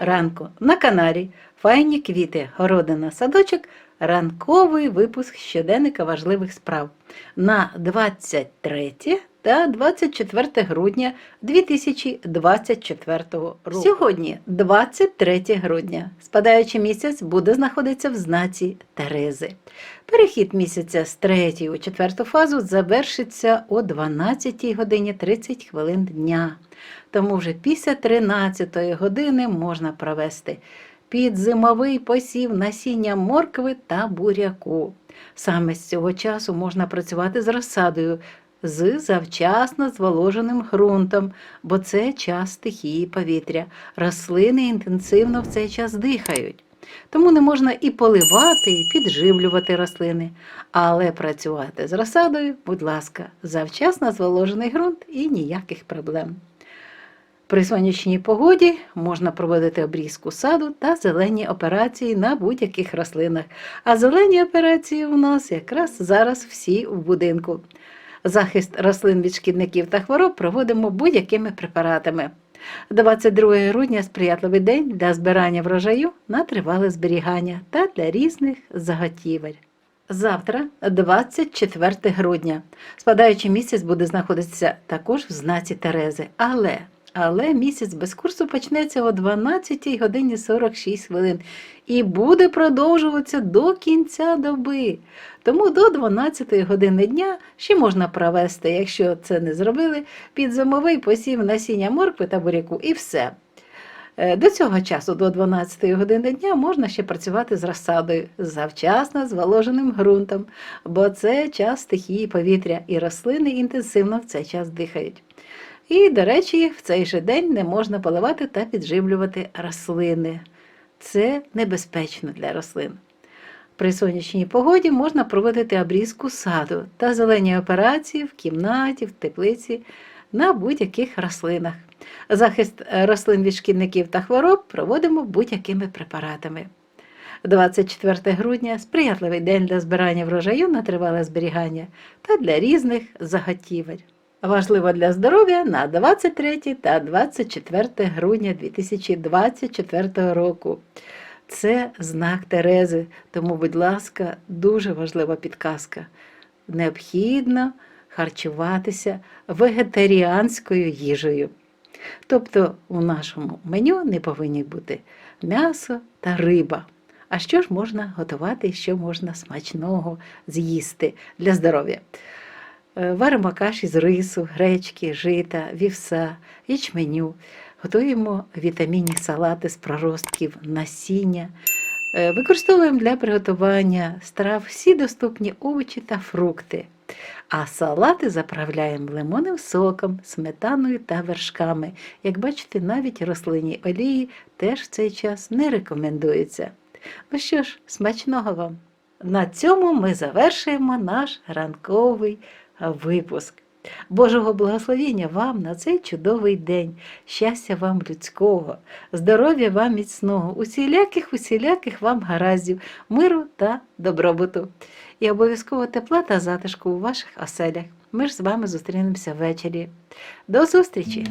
ранку. На Канарі, Файні квіти, городина, садочок, ранковий випуск щоденника важливих справ на 23 та 24 грудня 2024 року. Сьогодні 23 грудня. Спадаючий місяць буде знаходитися в знаці Терези. Перехід місяця з 3 у 4 фазу завершиться о 12 годині 30 хвилин дня. Тому вже після 13 години можна провести під зимовий посів насіння моркви та буряку. Саме з цього часу можна працювати з розсадою, з завчасно зволоженим ґрунтом, бо це час стихії повітря. Рослини інтенсивно в цей час дихають. Тому не можна і поливати, і підживлювати рослини. Але працювати з розсадою, будь ласка, завчасно зволожений ґрунт і ніяких проблем. При сонячній погоді можна проводити обрізку саду та зелені операції на будь-яких рослинах. А зелені операції у нас якраз зараз всі в будинку. Захист рослин від шкідників та хвороб проводимо будь-якими препаратами. 22 грудня сприятливий день для збирання врожаю на тривале зберігання та для різних заготівель. Завтра, 24 грудня, спадаючий місяць буде знаходитися також в знаці Терези, але але місяць без курсу почнеться о 12 годині 46 хвилин і буде продовжуватися до кінця доби. Тому до 12 години дня ще можна провести, якщо це не зробили, під зимовий посів насіння моркви та буряку і все. Е, До цього часу, до 12 години дня, можна ще працювати з розсадою, завчасно зволоженим ґрунтом, бо це час стихії повітря, і рослини інтенсивно в цей час дихають. І, до речі, в цей же день не можна поливати та підживлювати рослини. Це небезпечно для рослин. При сонячній погоді можна проводити обрізку саду та зелені операції в кімнаті, в теплиці на будь-яких рослинах. Захист рослин від шкідників та хвороб проводимо будь-якими препаратами. 24 грудня сприятливий день для збирання врожаю на тривале зберігання та для різних заготівель. Важливо для здоров'я на 23 та 24 грудня 2024 року. Це знак Терези, тому, будь ласка, дуже важлива підказка. Необхідно харчуватися вегетаріанською їжею. Тобто у нашому меню не повинні бути м'ясо та риба. А що ж можна готувати, що можна смачного з'їсти для здоров'я? Е, Варимо каші з рису, гречки, жита, вівса, ячменю. Готуємо вітамінні салати з проростків, насіння. Е, Використовуємо для приготування страв всі доступні овочі та фрукти. А салати заправляємо лимонним соком, сметаною та вершками. Як бачите, навіть рослинні олії теж в цей час не рекомендується. Ну що ж, смачного вам! На цьому ми завершуємо наш ранковий випуск. Божого благословення вам на цей чудовий день, щастя вам людського, здоров'я вам міцного, усіляких, усіляких вам гараздів, миру та добробуту. І обов'язково тепла та затишку у ваших оселях. Ми ж з вами зустрінемося ввечері. До зустрічі!